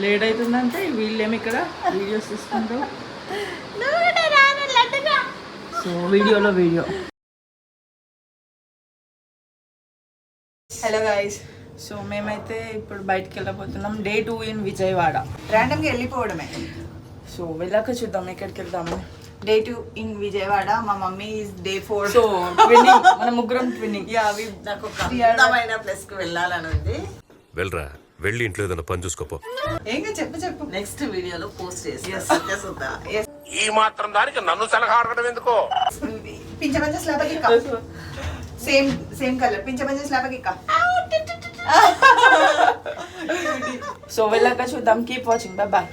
Late అవుతుందంటే వీళ్ళేమి ఇక్కడ videos తీసుకుంటారు. సో వీడియోలో వీడియో. హలో గైస్ సో మేమైతే ఇప్పుడు బయటికి వెళ్ళబోతున్నాం. Day two in Vijayawada. ర్యాండమ్గా వెళ్ళిపోవడమే. సో వెళ్ళాక చూద్దాం ఎక్కడికి వెళ్దామని డే టూ ఇన్ విజయవాడ. మా mummy is day four so twinning మన ముగ్గురం ట్విన్నింగ్ యా వి నాకు ఒక అందమైన ప్లేస్కు వెళ్ళాలని ఉంది. వెళ్ళరా? వెళ్ళి ఇంట్లో ఏదైనా పని చూసుకోపో. ఏంగా చెప్పు చెప్పు. నెక్స్ట్ వీడియోలో పోస్ట్ చేసి చూద్దా ఈ మాత్రం దానికి నన్ను సలహా అడగడం ఎందుకో? పింఛ పంచ స్లాబ్ ఇక్క. సేమ్ సేమ్ కలర్ పింఛ పంచ స్లాబ్ ఇక్క. సో వెళ్ళాక చూద్దాం. కీప్ వాచింగ్ బాయ్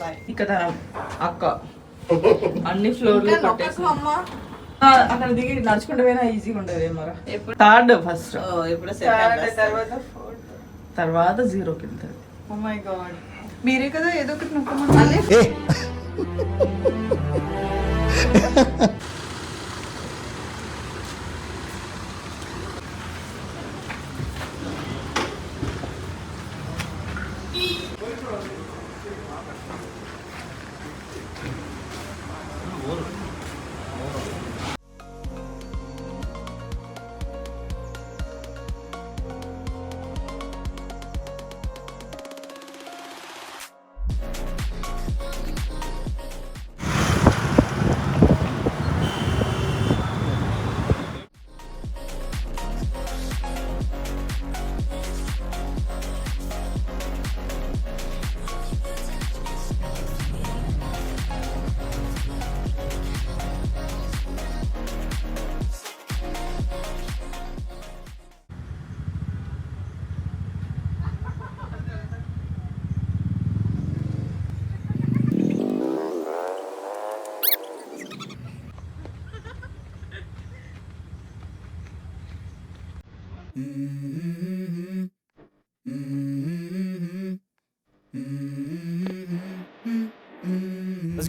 బాయ్ ఇక్కడ అక్క. అన్ని ఫ్లోర్లు కొట్టేసి ఆ, అక్కడ దిగి నడుచుకుంటే పోయినా ఈజీగా ఉండదు ఏమరా థర్డ్ ఫస్ట్ ఇప్పుడు తర్వాత తర్వాత జీరోకి వెళ్తుంది ఓ మై గాడ్ మీరే కదా ఏదో ఒకటి నొక్కమని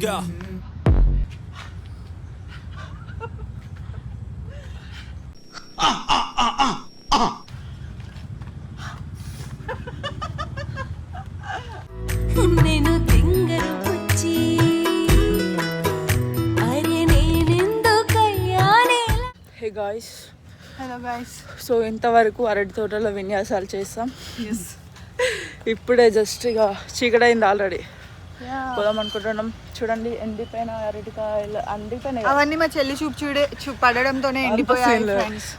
go. నేను తింగరు పుచ్చి అరే నేనెందుకయ్యానే hey guys hello guys so ఇంతవరకు అరటి తోటలో విన్యాసాలు చేస్తాం ఇప్పుడే జస్ట్ ఇక చీకటైంది ఆల్రెడీ పోదాం అనుకుంటున్నాం. చూడండి ఎండిపోయిన అరటికాయలు ఎండిపోయినాయి కదా. అవన్నీ మా చెల్లి చూపు చూడే పడడంతోనే ఎండిపోయాయి. Friends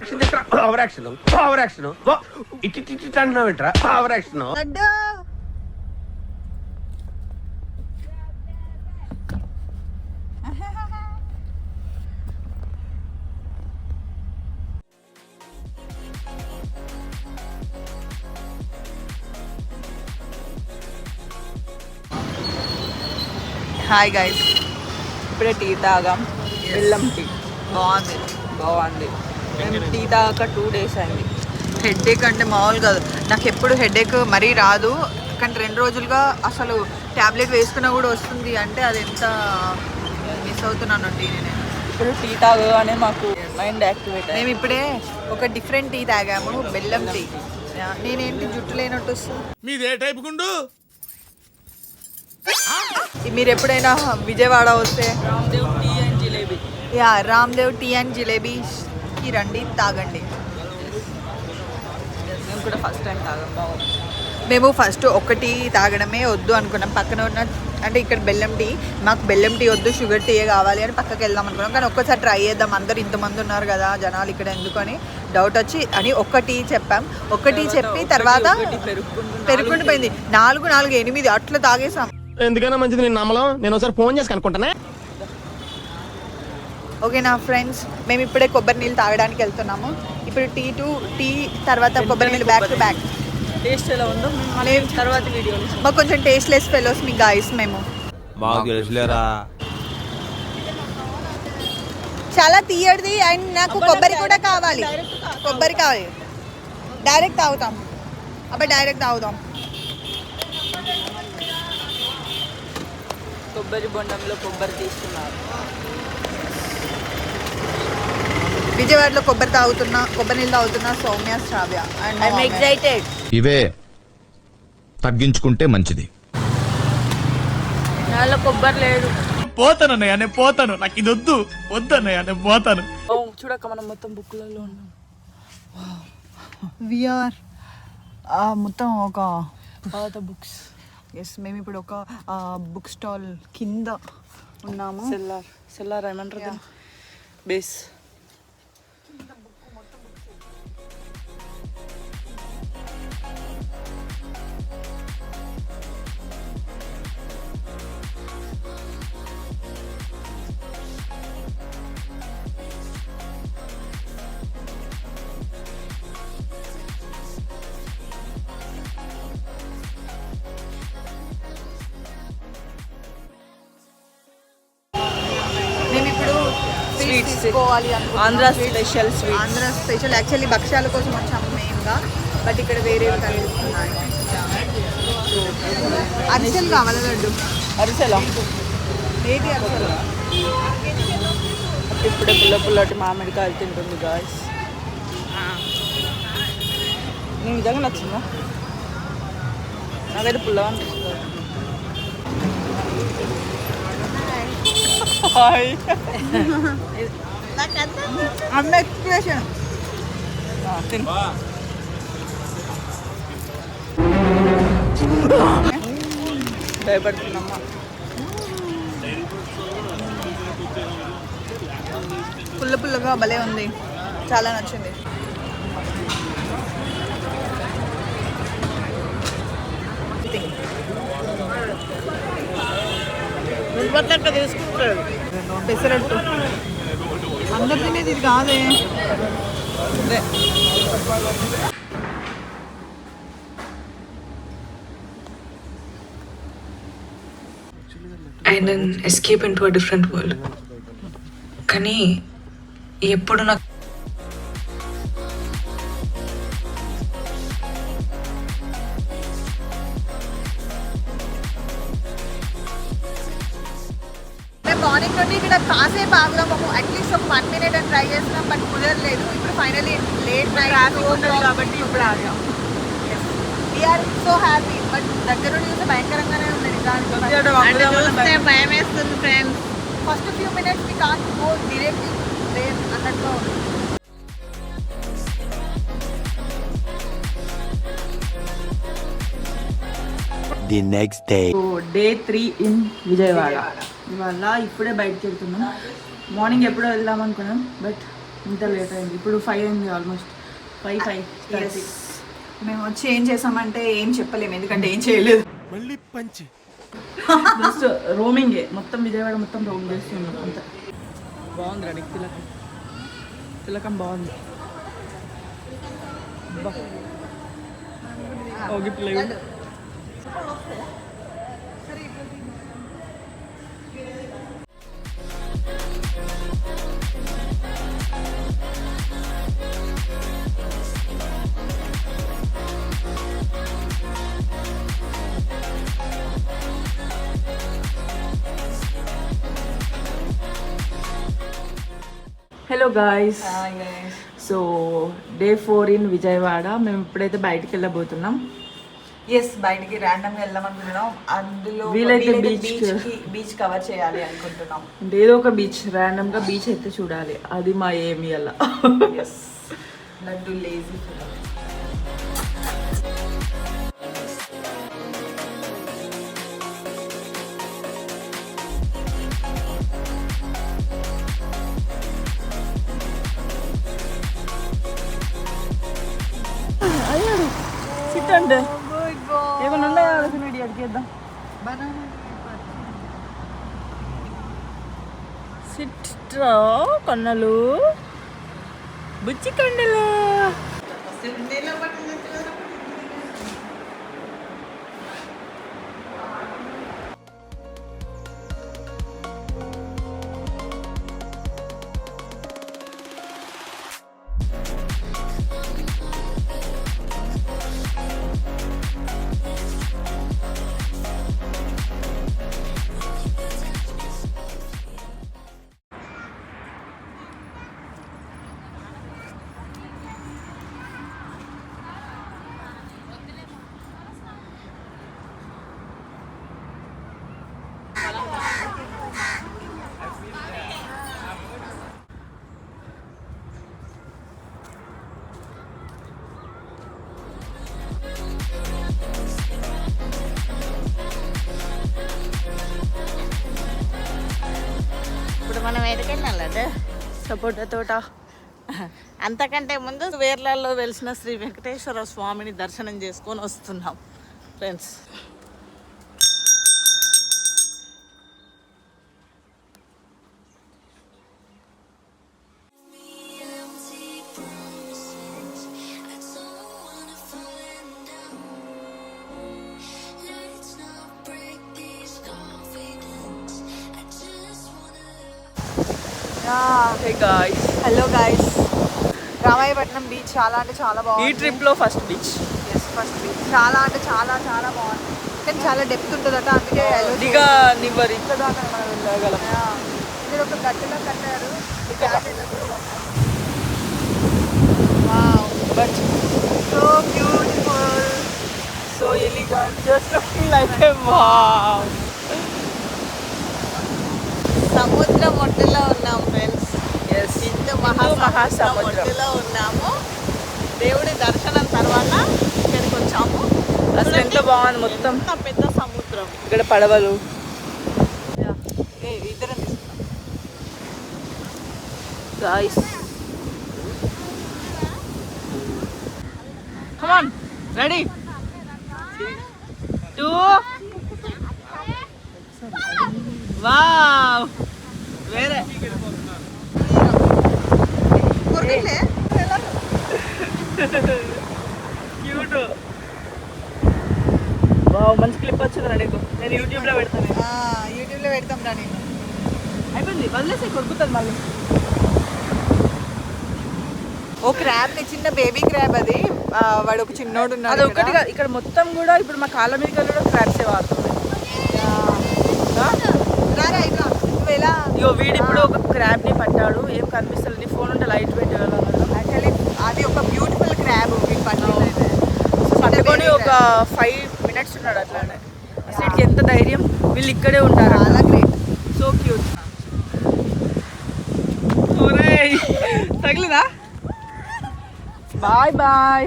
hi guys. ఇప్పుడే టీ తాగాం. బెల్లం టీ. బాగుంది. బాగుంది. మేము టీ తాగాక టూ డేస్ అయింది. హెడేక్ అంటే మామూలు కాదు. నాకు ఎప్పుడు హెడేక్ మరీ రాదు. కానీ రెండు రోజులుగా అసలు ట్యాబ్లెట్ వేసుకున్నా కూడా వస్తుంది అంటే అది ఎంత మిస్ అవుతున్నాను టీ నేను. ఇప్పుడు టీ తాగగానే మాకు మైండ్ యాక్టివేట్ మేము ఇప్పుడే ఒక డిఫరెంట్ టీ తాగాము. బెల్లం టీ. నేనేంటి జుట్టు లేనట్టు వస్తుంది? మీదే టైప్ గుండు? మీరు ఎప్పుడైనా విజయవాడ వస్తే? Ramdev tea and jalebi. Yeah Ramdev tea and జిలేబీకి రండి తాగండి. మేము కూడా ఫస్ట్ టైం తాగాం మేము ఫస్ట్ ఒకటి తాగడమే వద్దు అనుకున్నాం. పక్కన ఉన్న అంటే ఇక్కడ బెల్లం టీ మాకు బెల్లం టీ వద్దు షుగర్ టీ కావాలి అని పక్కకి వెళ్దాం అనుకున్నాం. కానీ ఒక్కసారి ట్రై చేద్దాం. అందరు ఇంతమంది ఉన్నారు కదా జనాలు ఇక్కడ ఎందుకు అని డౌట్ వచ్చి అని ఒక్క టీ చెప్పాం. ఒక్క టీ చెప్పి తర్వాత ఒకటి పెరుగుకుంటూ పెరుగుకుంటూ పోయింది. నాలుగు నాలుగు ఎనిమిది అట్లా తాగేసాం. ఎందుకైనా మంచిది? నేను నమ్మలం? నేను ఒకసారి ఫోన్ చేసి కనుక్కుంటానే. ఓకే నా ఫ్రెండ్స్ మేము ఇప్పుడే కొబ్బరి నీళ్ళు తాగడానికి వెళ్తున్నాము. ఇప్పుడు టీ టు టీ తర్వాత కొబ్బరి నీళ్ళు బ్యాక్ టు బ్యాక్ టేస్ట్ ఎలా ఉందో మేము తర్వాత వీడియోలో మాకు కొంచెం టేస్ట్ లెస్ ఫెలోస్ మీ గాయస్ మేము. మాకు తెలుసులేరా? చాలా తీయడిది అండ్ నాకు కొబ్బరి కూడా కావాలి. కొబ్బరి కావాలి. డైరెక్ట్ తాగుతాం. అబ్బాయి డైరెక్ట్ తాగుతాం కొబ్బరి బొండంలో కొబ్బరి తీసుకున్నారు విజయవాడలో కొబ్బరి తాగుతున్నా కొబ్బరి నీళ్ళు తాగుతున్నా Soumya Sravya and I'm excited ఇవే తగ్గించుకుంటే మంచిది. నాలో కొబ్బరి లేదు. పోతానన్నయ్య నేను పోతాను. నాకు ఇది వద్దు. వద్దన్నయ్య నేను పోతాను. ఓ చూడక మనం మొత్తం బుక్లలో ఉన్నాం. విఆర్ మొత్తం ఒక పాత బుక్స్. ఎస్ మేము ఇప్పుడు ఒక బుక్ స్టాల్ కింద ఉన్నాము. సెల్లార్ సెల్లార్ ఏమంటారు? బేస్. తీసుకోవాలి. Andhra special sweet Andhra special. Actually భక్ష్యాల కోసం వచ్చాము మెయిన్గా. బట్ ఇక్కడ వేరే కనిపిస్తున్నాయి అరిసెలు కావాలా లడ్డు? అరిసెలా? ఏది అరిసెలు? ఇప్పుడే పుల్ల పుల్లటి మామిడికాయలు తింటుంది గాయస్ నీ విధంగా నచ్చిందా? నాకైతే పుల్లగా అనిపిస్తుంది హాయ్ అమ్మ ఎక్స్ప్రెషన్. తిను. భయపడుతుందమ్మా. పుల్ల పుల్లగా భలే ఉంది. చాలా నచ్చింది. తీసుకుంటాడు. పెసరట్టు. అందరు తినేది ఇది కాదే. And then escape in to a different world కానీ ఎప్పుడు నాకు ఇక్కడ కాసేపు ఆగుదాము అట్లీస్ట్ ఒక వన్ మినిట్ అని ట్రై చేస్తున్నాం బట్ కుదరలేదు ఇప్పుడు ఫైనలీ లేట్ ట్రాఫిక్ ఉంటుంది కాబట్టి ఇప్పుడు ఆగాం వీఆర్ సో హ్యాపీ బట్ దగ్గర నుండి చూస్తే భయంకరంగానే ఉంది నిజానికి భయం వేస్తుంది friends first few minutes we can't go directly train అన్నట్టుగా ఉంది the next day day three in Vijayawada ఇవాళ ఇప్పుడే బయటకు వెళ్తున్నాం. మార్నింగ్ ఎప్పుడో వెళ్దాం అనుకున్నాం బట్ ఇంత లేట్ అయింది. ఇప్పుడు ఫైవ్ అయింది ఆల్మోస్ట్ ఫైవ్ ఫైవ్ మేము వచ్చి ఏం చేసామంటే ఏం చెప్పలేము ఎందుకంటే ఏం చేయలేదు. మళ్ళీ పంచి. జస్ట్ రోమింగే మొత్తం విజయవాడ మొత్తం రోమ్ చేస్తున్నాం అంతే. బాగుంది రెడీ తిలకం. తిలకం బాగుంది. Hello guys so day four in Vijayawada మేము ఇప్పుడైతే బయటికి వెళ్ళబోతున్నాం. ఎస్ బయటికి ర్యాండమ్గా వెళ్దాం అనుకుంటున్నాం అందులో వీలైతే beach బీచ్ కవర్ చేయాలి అనుకుంటున్నాం. ఏదో ఒక బీచ్ ర్యాండమ్గా బీచ్ అయితే చూడాలి. అది మా ఏమి అలా ఎస్ లడ్డు లేజీ సిట్టండి. ఉన్నాయా అడిగేద్దాం సిట్రా కన్నలు. బుచ్చి కండలు సపోటా తోట అంతకంటే ముందు వేర్లలో వెలిసిన శ్రీ వెంకటేశ్వర స్వామిని దర్శనం చేసుకొని వస్తున్నాం friends hey guys hello guys Ramayapatnam beach చాలా అంటే చాలా ఈ బాగుంది ట్రిప్లో first beach yes first beach చాలా అంటే చాలా చాలా బాగుంది కానీ చాలా డెప్త్ ఉంటుందట అందుకే allow దిగా నివ్వరు. ఇక్కడ దాకా మనం వెళ్ళగలం. ఇక్కడ ఒక గట్టులో కట్టారు but so beautiful so elegant just looking like a wow సముద్రం ఒడ్డులో ఉన్నాం ఫ్రెండ్స్ హిందూ మహాసముద్రం. ఉన్నాము. దేవుడి దర్శనం తర్వాత ఇక్కడికి వచ్చాము. అసలు ఎంత బాగుంది మొత్తం. పెద్ద సముద్రం. ఇక్కడ పడవలు. ఏ ఇద్దరం guys come on ready to wow వేరే క్యూట్ వావ్ మంచి క్లిప్ వచ్చింది నీకు. నేను యూట్యూబ్లో పెడతాను యూట్యూబ్లో పెడతాం రా నేను. అయిపోయింది. వదిలేసి కొరుకుతుంది మళ్ళీ. ఓ క్రాబ్ని చిన్న బేబీ క్రాబ్ అది. వాడు ఒక చిన్నోడు అది ఉన్నాడు ఒకటి కాదు, ఇక్కడ మొత్తం కూడా ఇప్పుడు మా కాళ్ళ మీద కూడా క్రాప్సే వాడుతుంది ఇగో వీడు ఇప్పుడు ఒక క్రాబ్ని పట్టాడు. ఏం కనిపిస్తుంది ఫోన్ ఉంటే లైట్ పెట్టగలను యాక్చువల్లీ అది ఒక బ్యూటిఫుల్ క్రాబ్ వీళ్ళు పట్టింది అయితే పట్టుకొని ఒక ఫైవ్ మినిట్స్ ఉన్నాడు అట్లానే. అసలు వీడికి ఎంత ధైర్యం? వీళ్ళు ఇక్కడే ఉంటారు. చాలా great so cute తగిలిదా? Bye bye.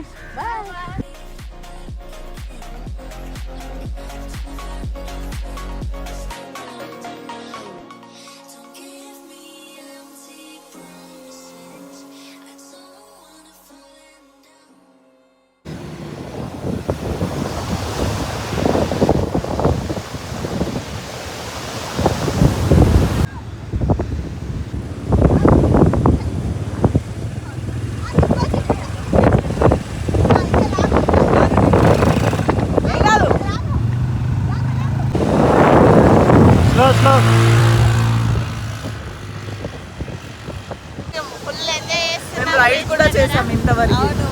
Ride కూడా చేసాం ఇంతవరకు. అవును.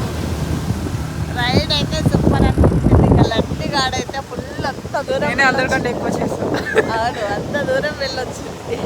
రైడ్ అయితే సూపర్ అనిపించింది. ఇంకా లడ్డు గాడైతే ఫుల్ అంత దూరం నేనే అందరికంటే ఎక్కువ చేస్తాను అవును అంత దూరం వెళ్ళొచ్చింది.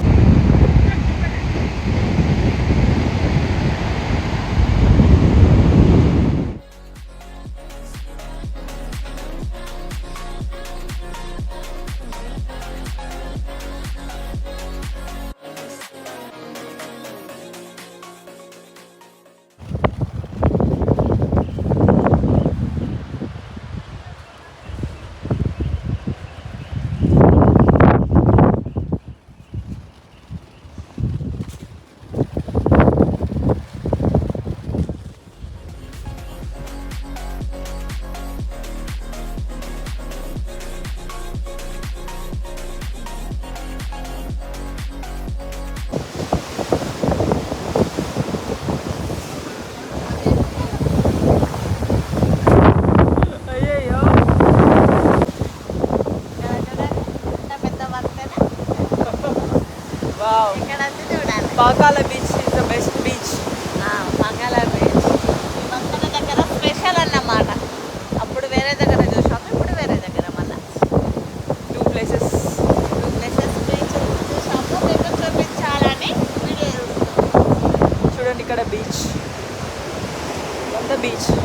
beach